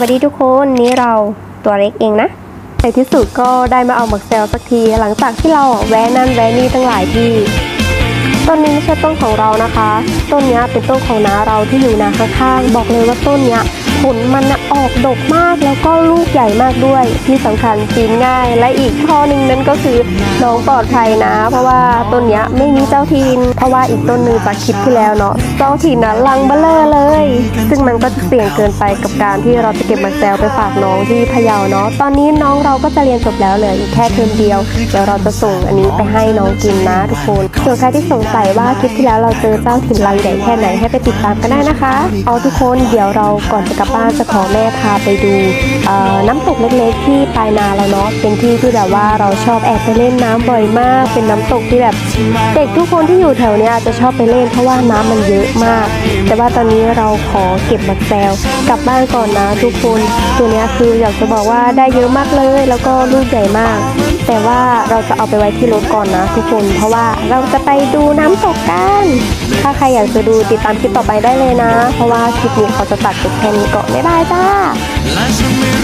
วัสดีทุกคนนี่เราตัวเล็กเองนะในที่สุดก็ได้มาเอาหมักแซลสักที หลังจากที่เราแวะนั่นแวะนี่ตั้งหลายที่ต้นนี้ไม่ใช่ต้นของเรานะคะ ต้นนี้เป็นต้นของน้าเราที่อยู่นาข้างๆบอกเลยว่าต้นเนี้ย ผลมันนะออกดกมากแล้วก็ลูกใหญ่มากด้วย ที่สำคัญกินง่าย และอีกข้อหนึ่งนั่นก็คือน้องปลอดภัยนะ เพราะว่าต้นเนี้ยไม่มีเจ้าทินเพราะว่าอีกต้นหนึ่งจากคลิปที่แล้วเนาะเจ้าถิ่นนะลังเบลอเลย ซึ่งมันก็จะเสี่ยงเกินไปกับการที่เราจะเก็บมาแซลไปฝากน้องที่พะเยาเนาะตอนนี้น้องเราก็จะเรียนจบแล้วเลยอีกแค่เทอมเดียวเดี๋ยวเราจะส่งอันนี้ไปให้น้องกินนะทุกคนส่วนใครที่สงสัยว่าคลิปที่แล้วเราเจอเจ้าถิ่นลังใหญ่แค่ไหนให้ไปติดตามกันได้นะคะ เอาทุกคนเดี๋ยวเราก่อนจะกลับบ้านจะขอแม่พาไปดูน้ำตกเล็กๆที่ปลายนาเราเนาะเป็นที่ที่แบบว่าเราชอบแอบไปเล่นน้ำบ่อยมาก เป็นน้ำตกที่แบบ เด็กทุกคนที่อยู่แถวเนี้ยจะชอบไปเล่นเพราะว่าน้ำมันเยอะมาก แต่ว่าตอนนี้เราขอเก็บบักแซลกลับบ้านก่อนนะทุกคนตัวเนี้ยคืออยากจะบอกว่าได้เยอะมากเลย แล้วก็ลูกใหญ่มาก แต่ว่าเราจะเอาไปไว้ที่รถก่อนนะทุกคน เพราะว่าเราจะไปดูน้ำตกกัน ถ้าใครอยากจะดูติดตามคลิปต่อไปได้เลยนะ เพราะว่าคลิปนี้เขาจะตัดจบแค่นี้ก่อนบ๊ายบายจ้าและฉันไม่รู้